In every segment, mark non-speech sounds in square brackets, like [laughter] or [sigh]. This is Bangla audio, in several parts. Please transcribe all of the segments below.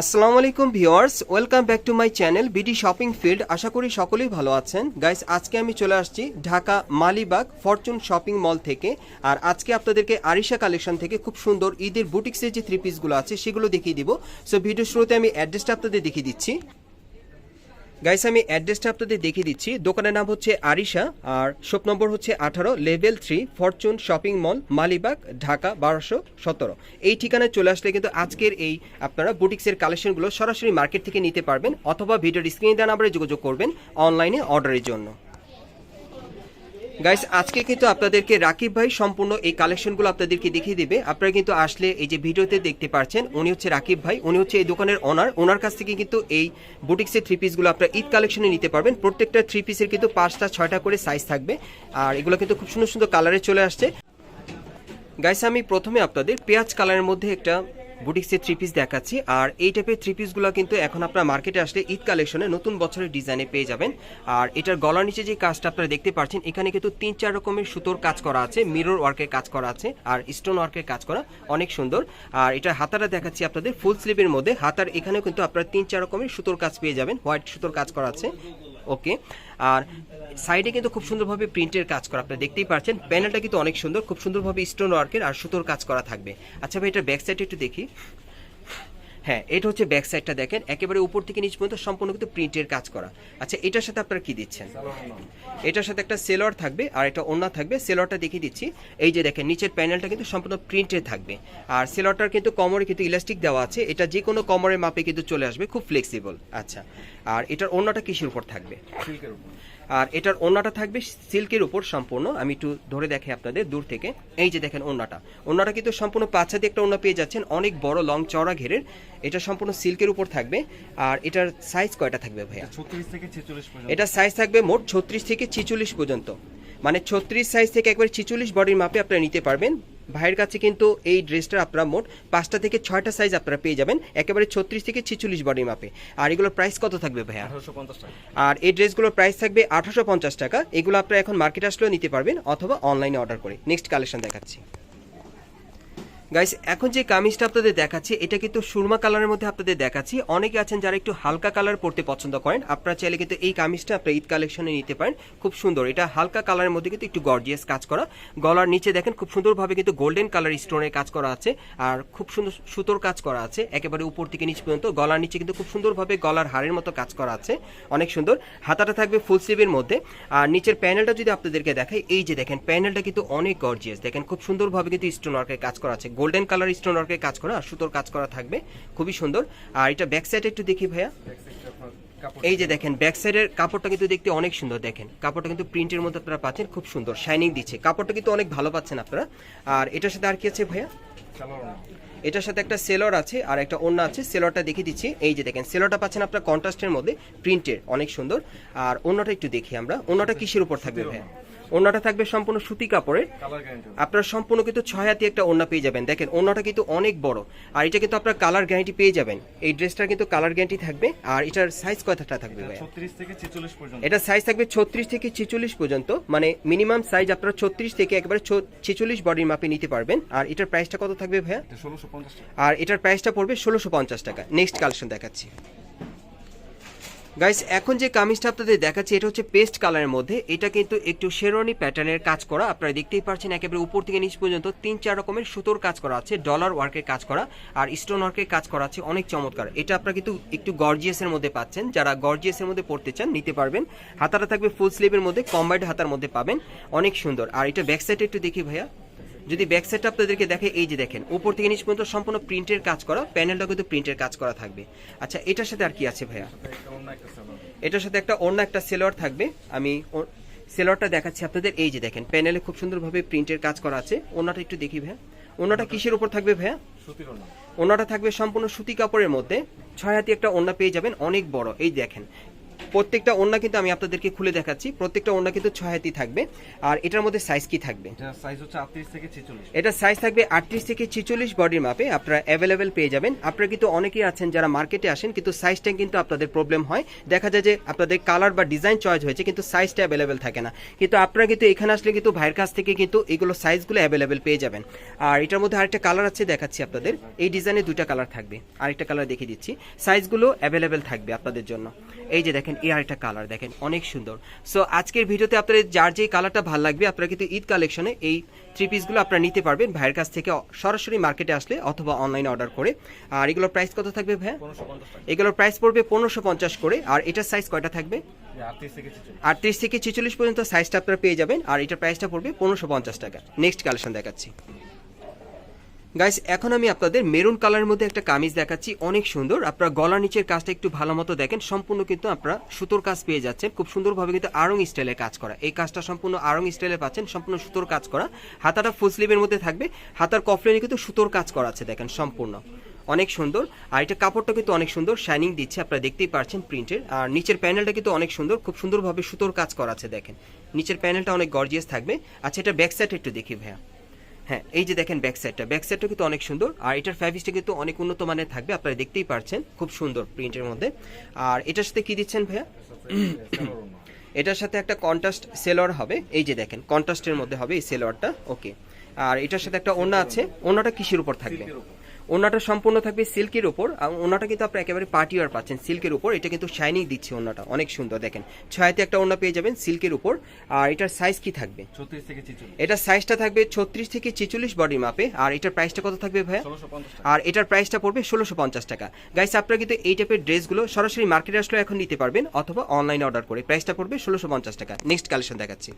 আসসালামু আলাইকুম viewers, welcome back to my channel BD shopping field. আশা করি সকলেই ভালো আছেন। গাইস, আজকে আমি চলে আসছি Dhaka Malibagh Fortune shopping mall থেকে। আর আজকে আপনাদেরকে আরিশা কালেকশন থেকে খুব সুন্দর ঈদের বুটিক্সের যে থ্রি পিসগুলো আছে, সেগুলো দেখিয়ে দিব। সো ভিডিও শুরুতে আমি অ্যাড্রেসটা আপনাদের দেখিয়ে দিচ্ছি। গাইস আমি অ্যাড্রেসটা আপনাদের দেখিয়ে দিচ্ছি। দোকানের নাম হচ্ছে আরিশা, আর শপ নম্বর হচ্ছে আঠারো level three Fortune shopping mall Malibagh, Dhaka, বারোশো সতেরো। এই ঠিকানায় চলে আসলে কিন্তু আজকের এই আপনারা বুটিক্সের কালেকশনগুলো সরাসরি মার্কেট থেকে নিতে পারবেন, অথবা ভিডিওর স্ক্রিনে দেওয়া নাম্বারে যোগাযোগ করবেন অনলাইনে অর্ডারের জন্য। গাইস আজকে কিন্তু আপনাদেরকে রাকিব ভাই সম্পূর্ণ এই কালেকশনগুলো আপনাদেরকে দেখিয়ে দিবে। আপনারা কিন্তু আসলে এই যে ভিডিওতে দেখতে পাচ্ছেন উনি হচ্ছে রাকিব ভাই, উনি হচ্ছে এই দোকানের ওনার ওনার কাছ থেকে কিন্তু এই বুটিক্সের থ্রি পিসগুলো আপনারা ঈদ কালেকশনে নিতে পারবেন। প্রত্যেকটা থ্রি পিসের কিন্তু পাঁচটা, ছয়টা করে সাইজ থাকবে। আর এগুলো কিন্তু খুব সুন্দর সুন্দর কালারে চলে আসছে। গাইস আমি প্রথমে আপনাদের পেঁয়াজ কালারের মধ্যে একটা বুটিক্সের থ্রি পিস দেখাচ্ছি। আর এই টাইপের থ্রি পিসগুলো কিন্তু এখন আপনার মার্কেটে আসলে ঈদ কালেকশনে নতুন বছরের ডিজাইনে পেয়ে যাবেন। আর এটার গলার নিচে যে কাজটা আপনারা দেখতে পাচ্ছেন, এখানে কিন্তু তিন চার রকমের সুতোর কাজ করা আছে মিরর ওয়ার্কের কাজ করা আছে, আর স্টোন ওয়ার্কের কাজ করা অনেক সুন্দর। আর এটা হাতাটা দেখাচ্ছি আপনাদের ফুল স্লিভের মধ্যে। হাতার এখানেও কিন্তু আপনারা তিন চার রকমের সুতোর কাজ পেয়ে যাবেন হোয়াইট সুতোর কাজ করা আছে। ওকে। আর সাইডে কিন্তু খুব সুন্দরভাবে প্রিন্টের কাজ করা। আপনি দেখতেই পাচ্ছেন প্যানেলটা কিন্তু অনেক সুন্দর, খুব সুন্দরভাবে স্টোন ওয়ার্কের আর সুতোর কাজ করা থাকবে। আচ্ছা ভাই এটার ব্যাক সাইড একটু দেখি। হ্যাঁ এটা হচ্ছে ব্যাক সাইডটা দেখেন। একেবারে উপর থেকে নিচ পর্যন্ত সম্পূর্ণ কিন্তু প্রিন্টের কাজ করা। আচ্ছা এটার সাথে আপনারা কি দিচ্ছেন? এটার সাথে একটা সেলর থাকবে আর এটা ওন্না থাকবে। সেলরটা দেখিয়ে দিচ্ছি। এই যে দেখেন, নিচের প্যানেলটা কিন্তু সম্পূর্ণ প্রিন্টের থাকবে। আর সেলরটার কিন্তু কমরে কিন্তু ইলাস্টিক দেওয়া আছে। এটা যে কোনো কমরের মাপে কিন্তু চলে আসবে, খুব ফ্লেক্সিবল আচ্ছা আর এটার ওন্নাটা কিসের উপর থাকবে? আর এটার ওন্নাটা থাকবে সিল্কের উপর সম্পূর্ণ। আমি একটু ধরে দেখে আপনাদের দূর থেকে। এই যে দেখেন ওন্নাটা ওন্নাটা কিন্তু সম্পূর্ণ পাঁচা দিয়ে একটা ওন্না পেয়ে যাচ্ছেন। অনেক বড় লং চওড়া ঘেরের। এটা সম্পূর্ণ সিল্কের উপর থাকবে। আর এটার সাইজ কয়টা থাকবে ভাইয়া? ছত্রিশ থেকে ছেচল্লিশ পর্যন্ত। এটা সাইজ থাকবে মোট ছত্রিশ থেকে ছিচল্লিশ পর্যন্ত। মানে ছত্রিশ সাইজ থেকে একবার ছিচল্লিশ বডির মাপে আপনারা নিতে পারবেন। ভাইয়ের কাছে কিন্তু এই ড্রেসটার আপনারা মোট পাঁচটা থেকে ছয়টা সাইজ আপনারা পেয়ে যাবেন। একেবারে ছত্রিশ থেকে ছিচল্লিশ বডি মাপে আর এগুলোর প্রাইস কত থাকবে ভাইয়া? আর এই ড্রেসগুলোর প্রাইস থাকবে আঠারোশো পঞ্চাশ টাকা। এগুলো আপনারা এখন মার্কেট আসলেও নিতে পারবেন অথবা অনলাইনে অর্ডার করে। নেক্সট কালেকশন দেখাচ্ছি। গাইস এখন যে কামিজটা আপনাদের দেখাচ্ছি, এটা কিন্তু সুরমা কালারের মধ্যে আপনাদের দেখাচ্ছি। অনেকে আছেন যারা একটু হালকা কালার পরতে পছন্দ করেন। আপনারা চাইলে কিন্তু এই কামিজটা আপনারা ঈদ কালেকশনে নিতে পারেন। খুব সুন্দর। এটা হালকা কালারের মধ্যে কিন্তু একটু গর্জিয়াস কাজ করা। গলার নিচে দেখেন, খুব সুন্দরভাবে কিন্তু গোল্ডেন কালার স্টোনের কাজ করা আছে। আর খুব সুন্দর সুতোর কাজ করা আছে। একেবারে উপর থেকে নিচ পর্যন্ত। গলার নিচে কিন্তু খুব সুন্দরভাবে গলার হাড়ের মতো কাজ করা আছে। অনেক সুন্দর। হাতাটা থাকবে ফুল স্লিভের মধ্যে। আর নিচের প্যানেলটা যদি আপনাদেরকে দেখাই, এই যে দেখেন প্যানেলটা কিন্তু অনেক গর্জিয়াস দেখেন, খুব সুন্দরভাবে কিন্তু স্টোন ওয়ার্কের কাজ করা আছে। গোল্ডেন কালার স্টোন ওয়ার্কের কাজ করা, আর সুতোর কাজ করা থাকবে। খুবই সুন্দর। আর এটা ব্যাক সাইডে একটু দেখি ভাইয়া। এই যে দেখেন ব্যাক সাইডের কাপড়টা কিন্তু দেখতে অনেক সুন্দর দেখেন। কাপড়টা কিন্তু প্রিন্টের মধ্যে আপনারা পাচ্ছেন, খুব সুন্দর। শাইনিং দিচ্ছে। কাপড়টা কিন্তু অনেক ভালো পাচ্ছেন আপনারা। আর এটার সাথে আর কি আছে ভাইয়া? এটার সাথে একটা সেলর আছে, আর একটা অন্য আছে। সেলরটা দেখিয়ে দিচ্ছি। এই যে দেখেন সেলরটা পাচ্ছেন আপনার কন্ট্রাস্টের মধ্যে প্রিন্টের অনেক সুন্দর। আর অন্যটা একটু দেখি আমরা। অন্যটা কিসের উপর থাকবে ভাইয়া? অন্যটা থাকবে সম্পূর্ণ সুতি কাপড়ের। আপনারা সম্পূর্ণ কিন্তু ছয় হাতি একটা ওড়না পেয়ে যাবেন। দেখেন ওড়নাটা কিন্তু অনেক বড়। আর এটা কিন্তু আপনার কালার গ্যারান্টি পেয়ে যাবেন। এই ড্রেসটার কিন্তু কালার গ্যারান্টি থাকবে। আর এটার সাইজ কতটা থাকবে এটা সাইজ থাকবে ছত্রিশ থেকে ছেচল্লিশ পর্যন্ত। মানে মিনিমাম সাইজ আপনারা ছত্রিশ থেকে একবারে ছেচল্লিশ বডির মাপে নিতে পারবেন। আর এটার প্রাইসটা কত থাকবে ভাইয়া? আর এটার প্রাইসটা পড়বে ষোলোশো পঞ্চাশ টাকা। নেক্সট কালেকশন দেখাচ্ছি। গাইস এখন যে কামিজটা আপনাদের দেখাচ্ছি, এটা হচ্ছে পেস্ট কালারের মধ্যে। এটা কিন্তু একটু শেরওয়ানি প্যাটার্নের কাজ করা। আপনারা দেখতেই পাচ্ছেন একেবারে উপর থেকে নিচ পর্যন্ত তিন চার রকমের সুতোর কাজ করা আছে ডলার ওয়ার্কের কাজ করা আর স্টোন ওয়ার্কের কাজ করা আছে, অনেক চমৎকার। এটা আপনারা কিন্তু একটু গর্জিয়াসের মধ্যে পাচ্ছেন। যারা গর্জিয়াসের মধ্যে পড়তে চান, নিতে পারবেন। হাতাটা থাকবে ফুল স্লিভের মধ্যে কম্বাইড হাতার মধ্যে পাবেন। অনেক সুন্দর। আর এটা ব্যাক সাইডে একটু দেখি ভাইয়া। যদি ব্যাক সাইডটা আপনাদেরকে দেখে এই যে দেখেন উপর থেকে নিচ পর্যন্ত সম্পূর্ণ প্রিন্টের কাজ করা প্যানেলটা কিন্তু প্রিন্টের কাজ করা থাকবে। আচ্ছা এটার সাথে আর কি আছে ভাইয়া? একটা অন্য একটা সালোয়ার এটার সাথে একটা অন্য একটা সেলোয়ার থাকবে। আমি সেলোয়ারটা দেখাচ্ছি আপনাদের। এই যে দেখেন প্যানেলে খুব সুন্দরভাবে প্রিন্টের কাজ করা আছে। ওনাটা একটু দেখি ভাইয়া। ওনাটা কিসের উপর থাকবে ভাইয়া? ওনাটা থাকবে সম্পূর্ণ সুতি কাপড়ের মধ্যে। ছয় হাতি একটা ওন্না পেয়ে যাবেন অনেক বড়। এই দেখেন প্রত্যেকটা ওড়না কিন্তু আমি আপনাদেরকে খুলে দেখাচ্ছি। প্রত্যেকটা ওড়না কিন্তু ছয় হাতি থাকবে। আর এটার মধ্যে সাইজ কি থাকবে? এটা সাইজ হচ্ছে আটত্রিশ থেকে ছেচল্লিশ। এটা সাইজ থাকবে আটত্রিশ থেকে ছিচল্লিশ বডির মাপে আপনারা অ্যাভেলেবেল পেয়ে যাবেন। আপনারা কিন্তু অনেকেই আছেন যারা মার্কেটে আসেন কিন্তু সাইজটা কিন্তু আপনাদের প্রবলেম হয়। দেখা যায় যে আপনাদের কালার বা ডিজাইন চয়েস হয়েছে কিন্তু সাইজটা অ্যাভেলেবেল থাকে না। কিন্তু আপনারা কিন্তু এখানে আসলে কিন্তু ভাইয়ের কাছ থেকে কিন্তু এগুলো সাইজগুলো অ্যাভেলেবেল পেয়ে যাবেন। আর এটার মধ্যে আরেকটা কালার আছে দেখাচ্ছি আপনাদের। এই ডিজাইনে দুইটা কালার থাকবে। আরেকটা কালার দেখিয়ে দিচ্ছি। সাইজগুলো অ্যাভেলেবেল থাকবে আপনাদের জন্য। এই যে দেখেন এই আরেকটা কালার দেখেন অনেক সুন্দর। সো আজকের ভিডিওতে আপনাদের যার যেই কালারটা ভালো লাগবে আপনারা কিন্তু ঈদ কালেকশনে এই থ্রি পিসগুলো আপনারা নিতে পারবেন। ভাইয়ের কাছ থেকে সরাসরি মার্কেটে আসলে অথবা অনলাইনে অর্ডার করে। আর এগুলোর প্রাইস কত থাকবে টাকা। এগুলোর প্রাইস পড়বে পনেরোশো পঞ্চাশ করে। আর এটার সাইজ কয়টা থাকবে? ছেচল্লিশ। আটত্রিশ থেকে ছেচল্লিশ পর্যন্ত সাইজটা আপনারা পেয়ে যাবেন। আর এটার প্রাইসটা পড়বে পনেরোশো পঞ্চাশ টাকা। নেক্সট কালেকশন দেখাচ্ছি। গাইস এখন আমি আপনাদের মেরুন কালারের মধ্যে একটা কামিজ দেখাচ্ছি, অনেক সুন্দর। আপনারা গলার নিচের কাজটা একটু ভালো মতো দেখেন, সম্পূর্ণ কিন্তু আপনারা সুতোর কাজ পেয়ে যাচ্ছেন। খুব সুন্দরভাবে কিন্তু আরং স্টাইলে কাজ করা। এই কাজটা সম্পূর্ণ আরং স্টাইলে পাচ্ছেন, সম্পূর্ণ সুতোর কাজ করা। হাতাটা ফুল স্লিভের মধ্যে থাকবে। হাতার কফলেনে কিন্তু সুতোর কাজ করা আছে, দেখেন সম্পূর্ণ। অনেক সুন্দর। আর এটা কাপড়টা কিন্তু অনেক সুন্দর শাইনিং দিচ্ছে, আপনারা দেখতেই পারছেন প্রিন্টের আর নিচের প্যানেলটা কিন্তু অনেক সুন্দর, খুব সুন্দরভাবে সুতোর কাজ করা আছে, দেখেন। নিচের প্যানেলটা অনেক গর্জিয়াস থাকবে। আচ্ছা এটা ব্যাক সাইড একটু দেখি ভাইয়া। হ্যাঁ এই যে দেখেন ব্যাক সাইডটা ব্যাক সাইডটা কিন্তু অনেক সুন্দর। আর এটার ফ্যাব্রিক্সটা কিন্তু অনেক উন্নত মানের থাকবে। আপনারা দেখতেই পারছেন খুব সুন্দর প্রিন্টের মধ্যে। আর এটার সাথে কি দিচ্ছেন ভাইয়া? [coughs] এটার সাথে একটা কন্ট্রাস্ট সেলর হবে। এই যে দেখেন কন্ট্রাস্টের মধ্যে হবে এই সেলরটা ওকে আর এটার সাথে একটা ওনা আছে। ওনাটা কিসের উপর থাকবে? ওড়নাটা সম্পূর্ণ থাকবে সিল্কের উপর আর ওড়নাটা কিন্তু আপনারা একেবারে পার্টি ওয়ার পাচ্ছেন সিল্কের উপর। এটা কিন্তু শাইনিং দিচ্ছে ওড়নাটা অনেক সুন্দর দেখেন। ছয়াতে একটা ওড়না পেয়ে যাবেন সিল্কের উপর আর এটার সাইজ কি থাকবে? এটার সাইজটা থাকবে ছত্রিশ থেকে ছেচল্লিশ বডি মাপে আর এটার প্রাইসটা কত থাকবে ভাইয়া? আর এটার প্রাইসটা পড়বে ষোলোশো পঞ্চাশ টাকা। গাইস আপনারা কিন্তু এই টাইপের ড্রেসগুলো সরাসরি মার্কেটে আসলে এখন নিতে পারবেন অথবা অনলাইনে অর্ডার করে। প্রাইসটা পড়বে ষোলোশো পঞ্চাশ টাকা। নেক্সট কালেকশন দেখাচ্ছি।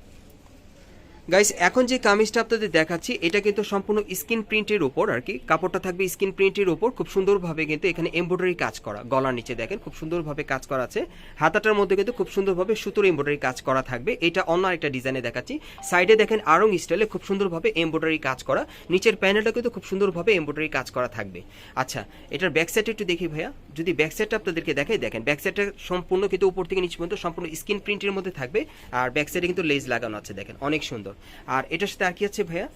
গাইস এখন যে কামিজটা আপনাদের দেখাচ্ছি, এটা কিন্তু সম্পূর্ণ স্কিন প্রিন্টের উপর আর কি। কাপড়টা থাকবে স্কিন প্রিন্টের উপর। খুব সুন্দরভাবে কিন্তু এখানে এমব্রয়ডারি কাজ করা, গলার নিচে দেখেন, খুব সুন্দরভাবে কাজ করা আছে। হাতাটার মধ্যে কিন্তু খুব সুন্দরভাবে সুতোর এমব্রয়ডারি কাজ করা থাকবে। এটা অন্য একটা ডিজাইনে দেখাচ্ছি। সাইডে দেখেন আরং স্টাইলে খুব সুন্দরভাবে এমব্রয়ডারি কাজ করা। নিচের প্যানেলটা কিন্তু খুব সুন্দরভাবে এমব্রয়ডারি কাজ করা থাকবে। আচ্ছা এটার ব্যাক সাইডটা একটু দেখি ভাইয়া। যদি ব্যাক সাইডটা আপনাদেরকে দেখাই, দেখেন ব্যাক সাইডটা সম্পূর্ণ কিন্তু উপর থেকে নিচে পর্যন্ত সম্পূর্ণ স্কিন প্রিন্টের মধ্যে থাকবে। আর ব্যাক সাইডে কিন্তু লেজ লাগানো আছে, দেখেন, অনেক সুন্দর। আর এটার সাথে আর কি আছে ভাইয়া?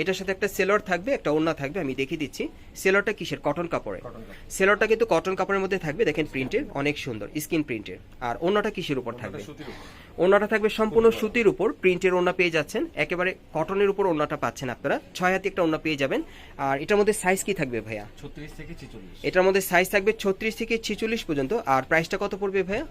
এটার সাথে একটা সেলর থাকবে একটা ওড়না থাকবে আমি দেখিয়ে দিচ্ছি। সেলরটা কিসের? কটন কাপড়ে। সেলরটা কিন্তু কটন কাপড়ের মধ্যে থাকবে দেখেন প্রিন্টের অনেক সুন্দর স্কিন প্রিন্টের। আর ওড়নাটা কিসের উপর থাকবে? ওড়নাটা থাকবে সম্পূর্ণ সুতির উপর। প্রিন্টের ওড়না পেয়ে যাচ্ছেন। একেবারে কটনের উপর ওড়নাটা পাচ্ছেন আপনারা। ছয় হাতে একটা ওড়না পেয়ে যাবেন। আর এটার মধ্যে সাইজ কি থাকবে ভাইয়া? ছত্রিশ থেকে ছেচল্লিশ। এটার মধ্যে সাইজ থাকবে ছত্রিশ থেকে ছেচল্লিশ পর্যন্ত। আর প্রাইসটা কত পড়বে ভাইয়া?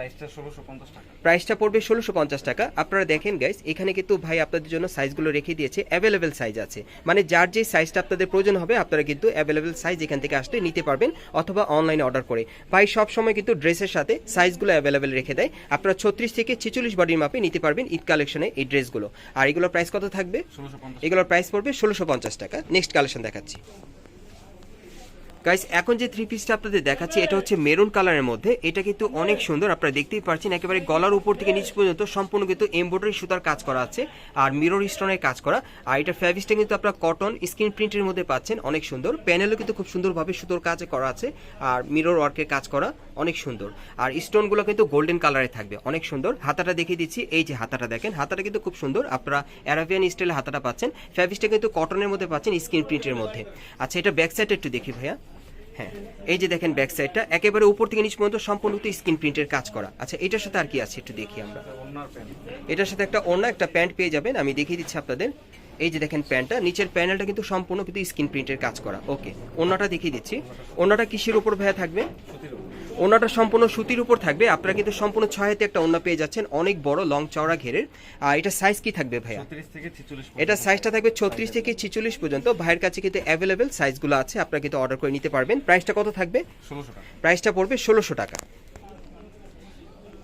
প্রাইসটা টাকা। পড়বে ষোলোশো পঞ্চাশ টাকা। আপনারা দেখেন গাইস এখানে কিন্তু ভাই আপনাদের জন্য সাইজগুলো রেখে দিয়েছে অ্যাভেলেবেল সাইজ আছে। মানে যার যে সাইজটা আপনাদের প্রয়োজন হবে আপনারা কিন্তু অ্যাভেলেবেল সাইজ এখান থেকে আসলে নিতে পারবেন অথবা অনলাইনে অর্ডার করে। ভাই সব সময় কিন্তু ড্রেসের সাথে সাইজগুলো অ্যাভেলেবেল রেখে দেয়। আপনারা ছত্রিশ থেকে ছেচল্লিশ বডির মাপে নিতে পারবেন ঈদ কালেকশনে এই ড্রেসগুলো আর এগুলোর প্রাইস কত থাকবে? এগুলোর প্রাইস পড়বে ষোলোশো পঞ্চাশ টাকা। নেক্সট কালেকশন দেখাচ্ছি। গাইস এখন যে থ্রি পিসটা আপনাদের দেখাচ্ছি, এটা হচ্ছে মেরুন কালারের মধ্যে। এটা কিন্তু অনেক সুন্দর, আপনারা দেখতেই পাচ্ছেন একেবারে গলার উপর থেকে নিচ পর্যন্ত সম্পূর্ণ কিন্তু এমব্রয়ডারি সুতার কাজ করা আছে আর মিরর স্টোনের কাজ করা। আর এটা ফ্যাব্রিক্সটা কিন্তু আপনারা কটন স্ক্রিন প্রিন্টের মধ্যে পাচ্ছেন, অনেক সুন্দর। প্যানেলও কিন্তু খুব সুন্দরভাবে সুতোর কাজ করা আছে আর মিরর ওয়ার্কের কাজ করা, অনেক সুন্দর। আর স্টোনগুলো কিন্তু গোল্ডেন কালারে থাকবে, অনেক সুন্দর। হাতাটা দেখিয়ে দিচ্ছি, এই যে হাতাটা দেখেন, হাতাটা কিন্তু খুব সুন্দর। আপনারা অ্যারাবিয়ান স্টাইলে হাতাটা পাচ্ছেন। ফ্যাব্রিক্সটা কিন্তু কটনের মধ্যে পাচ্ছেন স্ক্রিন প্রিন্টের মধ্যে। আচ্ছা এটা ব্যাক সাইডটা একটু দেখি ভাইয়া। হ্যাঁ এই যে দেখেন ব্যাক সাইডটা একেবারে উপর থেকে নিচ পর্যন্ত সম্পূর্ণ স্ক্রিন প্রিন্টের কাজ করা। আচ্ছা এটার সাথে আর কি আছে একটু দেখি আমরা। এটার সাথে একটা অন্য একটা প্যান্ট পেয়ে যাবেন, আমি দেখিয়ে দিচ্ছি আপনাদের। এই যে দেখেন প্যান্টটা নিচের প্যানেলটা কিন্তু সম্পূর্ণ কিন্তু স্ক্রিন প্রিন্টের কাজ করা। ওকে অন্যটা দেখিয়ে দিচ্ছি। অন্যটা কিসের উপর ভাইয়া থাকবে? ওনাটা সম্পূর্ণ সুতির উপর থাকবে। আপনারা কিন্তু সম্পূর্ণ ছয় হাতে একটা ওনা পেয়ে যাচ্ছেন। অনেক বড় লং চওড়া ঘেরের। আর এটা সাইজ কি থাকবে ভাইয়া? এটা সাইজটা থাকবে ছত্রিশ থেকে ছিচল্লিশ পর্যন্ত। ভাইয়ের কাছে কিন্তু অ্যাভেলেবেল সাইজগুলো আছে। আপনারা কিন্তু অর্ডার করে নিতে পারবেন। প্রাইসটা কত থাকবে? প্রাইসটা পড়বে ষোলোশো টাকা।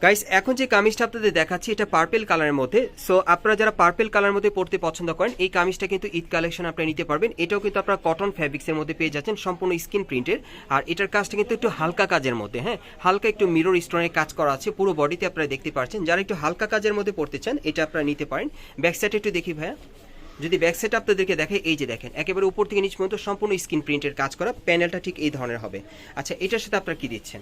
গাইস এখন যে কামিজটা আপনাদের দেখাচ্ছি, এটা পার্পেল কালারের মধ্যে। সো আপনারা যারা পার্পেল কালার মধ্যে পড়তে পছন্দ করেন, এই কামিজটা কিন্তু ঈদ কালেকশন আপনারা নিতে পারবেন। এটাও কিন্তু আপনারা কটন ফ্যাব্রিক্সের মধ্যে পেয়ে যাচ্ছেন, সম্পূর্ণ স্কিন প্রিন্টের আর এটার কাজটা কিন্তু একটু হালকা কাজের মধ্যে হ্যাঁ? হালকা একটু মিরর স্টোনের কাজ করা আছে, পুরো বডিতে আপনারা দেখতে পাচ্ছেন। যারা একটু হালকা কাজের মধ্যে পড়তে চান, এটা আপনারা নিতে পারেন। ব্যাক সাইডে একটু দেখি ভাইয়া। যদি ব্যাক সাইড আপনাদেরকে দেখে এই যে দেখেন একেবারে উপর থেকে নিচ পর্যন্ত সম্পূর্ণ স্ক্রিন প্রিন্টের কাজ করা প্যানেলটা ঠিক এই ধরনের হবে। আচ্ছা এটার সাথে আপনারা কি দিচ্ছেন?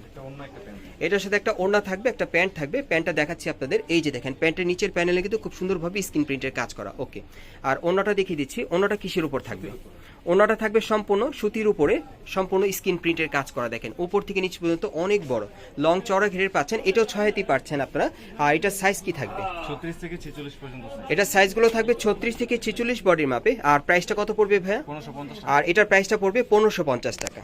এটার সাথে একটা ওড়না থাকবে একটা প্যান্ট থাকবে প্যান্টটা দেখাচ্ছি আপনাদের। এই যে দেখেন প্যান্টের নিচের প্যানেলে কিন্তু খুব সুন্দরভাবে স্ক্রিন প্রিন্টের কাজ করা ওকে আর ওড়নাটা দেখিয়ে দিচ্ছি ওড়নাটা কিসের উপর থাকবে? ওড়নাটা থাকবে সম্পূর্ণ সুতির উপরে সম্পূর্ণ স্ক্রিন প্রিন্টের কাজ করা দেখেন। উপর থেকে নিচ পর্যন্ত অনেক বড়। লং চড়া ঘেরের পাচ্ছেন এটাও ছয়াতি পাচ্ছেন আপনারা। আর এটা সাইজ কি থাকবে? ছত্রিশ থেকে ছেচল্লিশ পর্যন্ত এটা সাইজগুলো থাকবে ছত্রিশ থেকে ছেচল্লিশ বডির মাপে আর প্রাইসটা কত পড়বে ভাইয়া? পনেরোশো আর এটার প্রাইসটা পড়বে পনেরোশো পঞ্চাশ টাকা।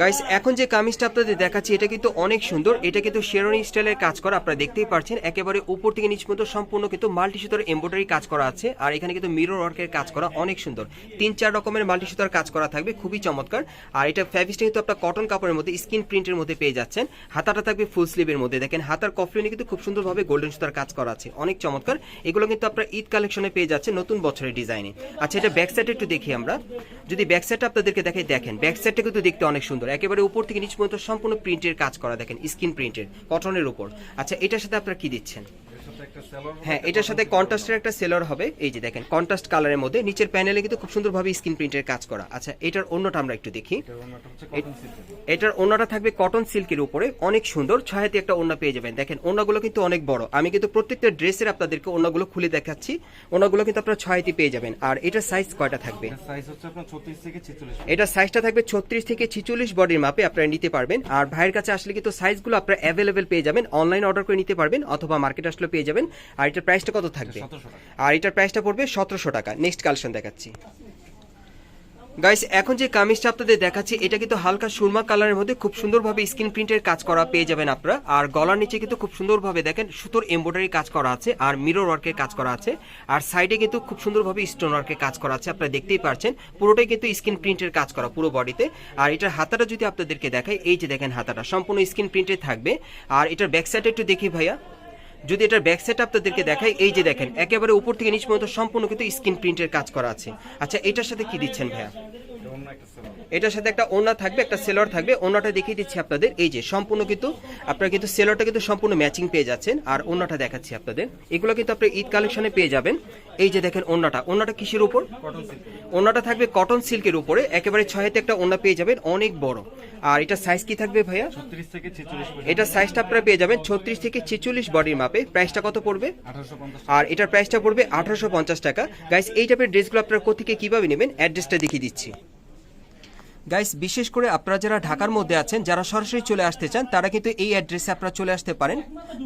গাইস এখন যে কামিজটা আপনাদের দেখাচ্ছি, এটা কিন্তু অনেক সুন্দর। এটা কিন্তু শেরনি স্টাইলের কাজ করা, আপনারা দেখতেই পারছেন। একেবারে উপর থেকে নিচ পর্যন্ত সম্পূর্ণ কিন্তু মাল্টি সুতার এমব্রয়ডারি কাজ করা আছে। আর এখানে কিন্তু মিরর ওয়ার্কের কাজ করা অনেক সুন্দর। তিন চার রকমের মাল্টি সুতার কাজ করা থাকবে, খুবই চমৎকার। আর এটা ফ্যাব্রিকটা কিন্তু আপনার কটন কাপড়ের মধ্যে স্কিন প্রিন্টের মধ্যে পেয়ে যাচ্ছেন। হাতাটা থাকবে ফুল স্লিভের মধ্যে। দেখেন, হাতার কফলিনে কিন্তু খুব সুন্দরভাবে গোল্ডেন সুতার কাজ করা আছে। অনেক চমৎকার। এগুলো কিন্তু আপনার ঈদ কালেকশনে পেয়ে যাচ্ছে নতুন বছরের ডিজাইনে আচ্ছা এটা ব্যাক সাইডে একটু দেখি আমরা। যদি ব্যাক সাইডটা আপনাদেরকে দেখে দেখেন ব্যাক সাইডটা কিন্তু দেখতে অনেক সুন্দর। একেবারে উপর থেকে নিচ পর্যন্ত সম্পূর্ণ প্রিন্টের কাজ করা, দেখেন স্কিন প্রিন্টের কটনের উপর। আচ্ছা এটার সাথে আপনারা কি দিচ্ছেন? হ্যাঁ এটার সাথে কন্ট্রাস্টের একটা সেলর হবে। এই যে দেখেন কন্ট্রাস্ট কালারের মধ্যে নিচের প্যানেলে কিন্তু খুব সুন্দরভাবে স্ক্রিন প্রিন্টের কাজ করা। আচ্ছা এটার অন্যটা আমরা একটু দেখি। এটার অন্যটা থাকবে কটন সিল্কের উপরে। অনেক সুন্দর ছয়াতে একটা ওনা পেয়ে যাবেন। দেখেন ওনাগুলো কিন্তু অনেক বড়। আমি কিন্তু প্রত্যেকটা ড্রেসের আপনাদেরকে ওনাগুলো খুলে দেখাচ্ছি। ওনাগুলো কিন্তু আপনারা ছয়াতে পেয়ে যাবেন। আর এটার সাইজ কয়টা থাকবে? এটার সাইজটা থাকবে ছত্রিশ থেকে ছিচল্লিশ বডির মাপে আপনারা নিতে পারবেন। আর ভাইয়ের কাছে আসলে কিন্তু সাইজগুলো আপনারা অ্যাভেলেবেল পেয়ে যাবেন। অনলাইন অর্ডার করে নিতে পারবেন অথবা মার্কেট আসলে পেয়ে যাবেন। আর এটার প্রাইসটা কত থাকবে? আর এটার প্রাইসটা পড়বে সতেরোশো টাকা। নেক্সট কালেকশন দেখাচ্ছি। গাইস এখন যে কামিজটা আপনাদের দেখাচ্ছি এটা কিন্তু হালকা সুরমা কালারের মধ্যে খুব সুন্দরভাবে স্ক্রিন প্রিন্টের কাজ করা পেয়ে যাবেন আপনারা। আর গলার নিচে কিন্তু খুব সুন্দরভাবে দেখেন সুতোর এমব্রয়ডারি কাজ করা আছে আর মিরর ওয়ার্কের কাজ করা আছে। আর সাইডে কিন্তু খুব সুন্দরভাবে স্টোন ওয়ার্কের কাজ করা আছে আপনারা দেখতেই পারছেন। পুরোটাই কিন্তু স্ক্রিন প্রিন্টের কাজ করা পুরো বডিতে আর এটার হাতাটা যদি আপনাদেরকে দেখাই এই যে দেখেন হাতাটা সম্পূর্ণ স্ক্রিন প্রিন্টের থাকবে। আর এটার ব্যাক সাইডে একটু দেখি ভাইয়া। যদি এটার ব্যাক সাইড আপনাদেরকে দেখাই এই যে দেখেন একেবারে উপর থেকে নিচ পর্যন্ত সম্পূর্ণ কিন্তু স্ক্রিন প্রিন্টের কাজ করা আছে। আচ্ছা এটার সাথে কি দিচ্ছেন ভাইয়া? এটার সাথে একটা ওনা থাকবে একটা সেলর থাকবে। ওনাটা দেখিয়ে দিচ্ছি আপনাদের। এই যে সম্পূর্ণ কিন্তু আপনারা কিন্তু সেলরটা কিন্তু সম্পূর্ণ ম্যাচিং পেয়ে যাচ্ছেন। আর ওনাটা দেখাচ্ছি আপনাদের। এগুলো কিন্তু আপনি ঈদ কালেকশনে পেয়ে যাবেন। এই যে দেখেন ওনাটা ওনাটা কিসের উপর? ওনাটা থাকবে কটন সিল্কের উপরে। একেবারে ছয় হাতে একটা ওনা পেয়ে যাবেন। অনেক বড়। আর এটা সাইজ কি থাকবে ভাইয়া? ছত্রিশ থেকে ছেচল্লিশ এটা সাইজটা আপনারা পেয়ে যাবেন ছত্রিশ থেকে ছেচল্লিশ বডির মাপে। প্রাইসটা কত পড়বে? আর এটার প্রাইসটা পড়বে আঠারোশো পঞ্চাশ টাকা। গাইস এই টাইপের ড্রেসগুলো আপনারা কোথেকে কীভাবে নেবেন? অ্যাড্রেসটা দেখিয়ে দিচ্ছি। গাইস বিশেষ করে আপনারা যারা ঢাকার মধ্যে আছেন, যারা সরাসরি চলে আসতে চান, তারা কিন্তু এই অ্যাড্রেসে আপনারা চলে আসতে পারেন।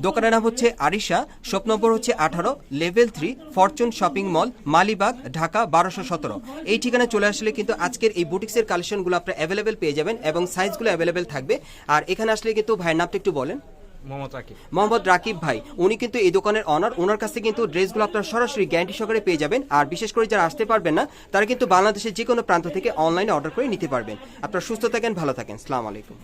দোকানের নাম হচ্ছে আরিশা, শপ নম্বর হচ্ছে আঠারো level three Fortune shopping mall Malibagh, Dhaka, বারোশো সতেরো। এই ঠিকানা চলে আসলে কিন্তু আজকের এই বুটিক্সের কালেকশনগুলো আপনারা অ্যাভেলেবেল পেয়ে যাবেন এবং সাইজগুলো অ্যাভেলেবেল থাকবে। আর এখানে আসলে কিন্তু ভাইয়ের নামটা একটু বলেন। রাকিব। ভাই, উনি কিন্তু এই দোকানের অনার ওনার কাছে কিন্তু ড্রেসগুলো আপনারা সরাসরি পেয়ে যাবেন। আর বিশেষ করে যারা আসতে পারবেন না, তারা কিন্তু বাংলাদেশের যে কোনো প্রান্ত থেকে অনলাইনে অর্ডার করে নিতে পারবেন। আপনারা সুস্থ থাকেন, ভালো থাকেন। সালাম আলাইকুম।